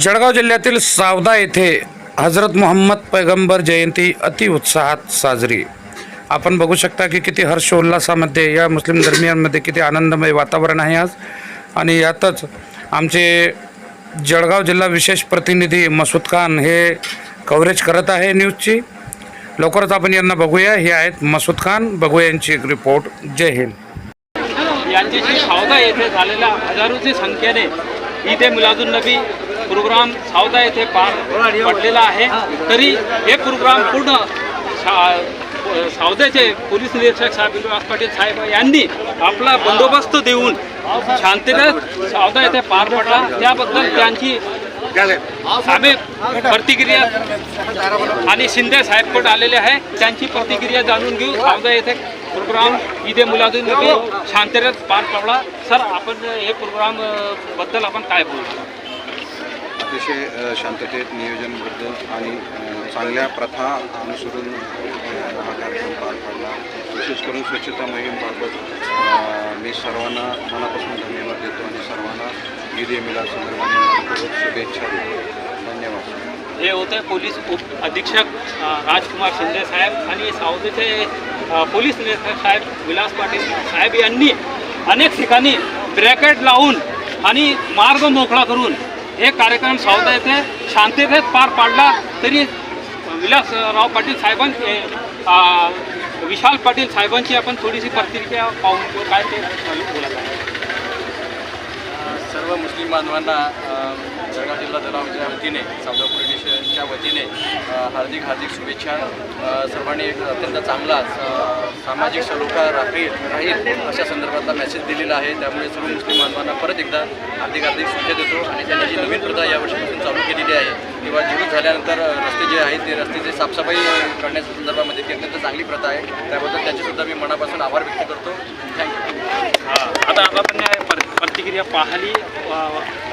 जळगाव जिल्ह्यातील सावदा येथे हजरत मोहम्मद पैगंबर जयंती अति उत्साहात साजरी. आपण बघू शकता की किती हर्षोल्लासामध्ये या मुस्लिम धर्मियांमध्ये किती आनंदमय वातावरण आहे आज. आणि यातच आमचे जळगाव जिल्हा विशेष प्रतिनिधी मसूद खान हे कव्हरेज करत आहे न्यूजची लवकरच आपण यांना बघूया. हे आहेत मसूद खान. बघूया यांची एक रिपोर्ट जय हिंद. यांच्याशी सावदा येथे झालेल्या हजारोची संख्येने ईद ए नबी प्रोग्राम सावदा येथे पार पडलेला आहे. तरी हे प्रोग्राम पूर्ण सा- सावद्याचे पोलीस निरीक्षक साहेब विलास पाटील साहेब यांनी आपला बंदोबस्त देऊन शांततेत सावदा येथे पार पडला. त्याबद्दल त्यांची आम्ही प्रतिक्रिया आणि शिंदे साहेब पण आलेले आहे. त्यांची प्रतिक्रिया जाणून घेऊ सावदा येथे प्रोग्राम इथे मुलाजून शांततेत पार पडला. सर आपण हे प्रोग्रामबद्दल आपण काय बोलू? अतिशय शांततेत नियोजनबद्ध आणि चांगल्या प्रथा अनुसरून हा कार्यक्रम पार पाडला. विशेष करून स्वच्छता मोहीमबाबत मी सर्वांना मनापासून धन्यवाद देतो आणि सर्वांना ईद ए मिलाद संदर्भाने शुभेच्छा देतो. धन्यवाद. हे होते पोलीस उप अधीक्षक राजकुमार शिंदे साहेब आणि सावदेचे पोलीस निरीक्षक साहेब विलास पाटील साहेब यांनी अनेक ठिकाणी ब्रॅकेट लावून आणि मार्ग मोकळा करून हे कार्यक्रम सावता येथे शांततेत पार पाडला तरी विलासराव पाटील साहेबांचे विशाल पाटील साहेबांची आपण थोडीशी प्रतिक्रिया पाहून काय ते बोलत आहे. सर्व मुस्लिम बांधवांना जळगाव जिल्हा दलावच्या वतीने सावदा पोलीस वतीने हार्दिक हार्दिक शुभेच्छा. सर्वांनी एक अत्यंत चांगला सामाजिक सलोखा राहील राहील अशा संदर्भातला मेसेज दिलेला आहे. त्यामुळे सर्व मुस्लिम बांधवांना परत एकदा हार्दिक हार्दिक शुभेच्छा देतो आणि त्यांनी जी नवीन प्रथा यावर्षीपासून चालू केलेली आहे किंवा जीवित झाल्यानंतर रस्ते जे आहेत ते रस्त्याची साफसफाई करण्याच्या संदर्भामध्ये ती अत्यंत चांगली प्रथा आहे. त्याबद्दल त्यांचेसुद्धा मी मनापासून आभार व्यक्त करतो. थँक्यू आता आता प्रतिक्रिया पाहिली.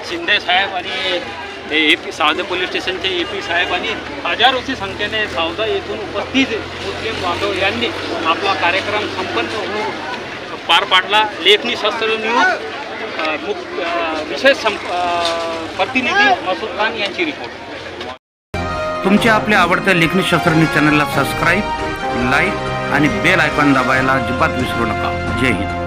शिंदे साहेब आणि ए पी सावदा पोलीस स्टेशनचे ए पी साहेब आणि हजारोची संख्येने सावदा येथून उपस्थित मुस्लिम बांधव यांनी आपला कार्यक्रम संपन्न होऊन पार पाडला. लेखनी शस्त्र न्यूज मुख विशेष संप प्रतिनिधी मसूद खान यांची रिपोर्ट. तुमच्या आपल्या आवडत्या लेखनी शस्त्रज्ञ चॅनलला सबस्क्राईब लाईक आणि बेल आयकॉन दाबायला अजिबात विसरू नका. जय हिंद.